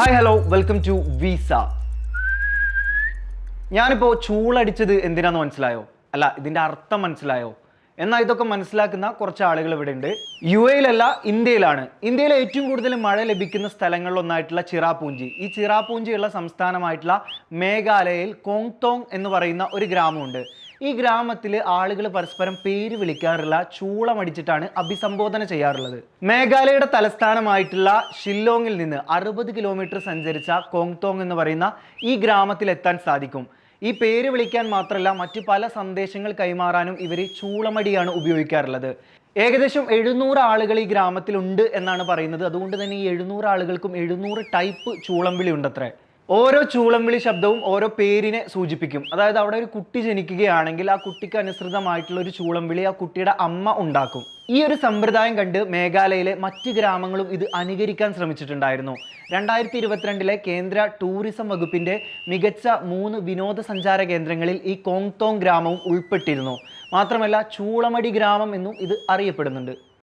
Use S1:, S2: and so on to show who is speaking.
S1: Hi hello welcome to വിസ ഞാനിപ്പോൾ ചൂളടിച്ചത് എന്തിനാന്ന് മനസ്സിലായോ? അല്ല ഇതിന്റെ അർത്ഥം മനസ്സിലായോ? എന്നാൽ ഇതൊക്കെ മനസ്സിലാക്കുന്ന കുറച്ച് ആളുകൾ ഇവിടെ ഉണ്ട്. യു എയിലല്ല ഇന്ത്യയിലാണ്. ഇന്ത്യയിലെ ഏറ്റവും കൂടുതൽ മഴ ലഭിക്കുന്ന സ്ഥലങ്ങളിലൊന്നായിട്ടുള്ള ചിറാപൂഞ്ചി. ഈ ചിറാപൂഞ്ചിയുള്ള സംസ്ഥാനമായിട്ടുള്ള മേഘാലയയിൽ കോങ്തോങ് എന്ന് പറയുന്ന ഒരു ഗ്രാമമുണ്ട്. ഈ ഗ്രാമത്തിൽ ആളുകൾ പരസ്പരം പേര് വിളിക്കാറില്ല ചൂളമടിച്ചിട്ടാണ് അഭിസംബോധന ചെയ്യാറുള്ളത്. മേഘാലയയുടെ തലസ്ഥാനമായിട്ടുള്ള ഷില്ലോങ്ങിൽ നിന്ന് അറുപത് കിലോമീറ്റർ സഞ്ചരിച്ച കോങ്തോങ് എന്ന് പറയുന്ന ഈ ഗ്രാമത്തിൽ എത്താൻ സാധിക്കും. ഈ പേര് വിളിക്കാൻ മാത്രമല്ല മറ്റു പല സന്ദേശങ്ങൾ കൈമാറാനും ഇവർ ചൂളമടിയാണ് ഉപയോഗിക്കാറുള്ളത്. ഏകദേശം എഴുന്നൂറ് ആളുകൾ ഈ ഗ്രാമത്തിലുണ്ട് എന്നാണ് പറയുന്നത്. അതുകൊണ്ട് തന്നെ ഈ എഴുന്നൂറ് ആളുകൾക്കും എഴുന്നൂറ് ടൈപ്പ് ചൂളം വിളി ഉണ്ടത്രേ. ഓരോ ചൂളം വിളി ശബ്ദവും ഓരോ പേരിനെ സൂചിപ്പിക്കും. അതായത് അവിടെ ഒരു കുട്ടി ജനിക്കുകയാണെങ്കിൽ ആ കുട്ടിക്ക് അനുസൃതമായിട്ടുള്ള ഒരു ചൂളം വിളി ആ കുട്ടിയുടെ അമ്മ ഉണ്ടാക്കും. ഈ ഒരു സമ്പ്രദായം കണ്ട് മേഘാലയയിലെ മറ്റ് ഗ്രാമങ്ങളും ഇത് അനുകരിക്കാൻ ശ്രമിച്ചിട്ടുണ്ടായിരുന്നു. രണ്ടായിരത്തി ഇരുപത്തിരണ്ടിലെ കേന്ദ്ര ടൂറിസം വകുപ്പിന്റെ മികച്ച മൂന്ന് വിനോദസഞ്ചാര കേന്ദ്രങ്ങളിൽ ഈ കോങ്തോങ് ഗ്രാമവും ഉൾപ്പെട്ടിരുന്നു. മാത്രമല്ല ചൂളമടി ഗ്രാമം എന്നും ഇത് അറിയപ്പെടുന്നുണ്ട്.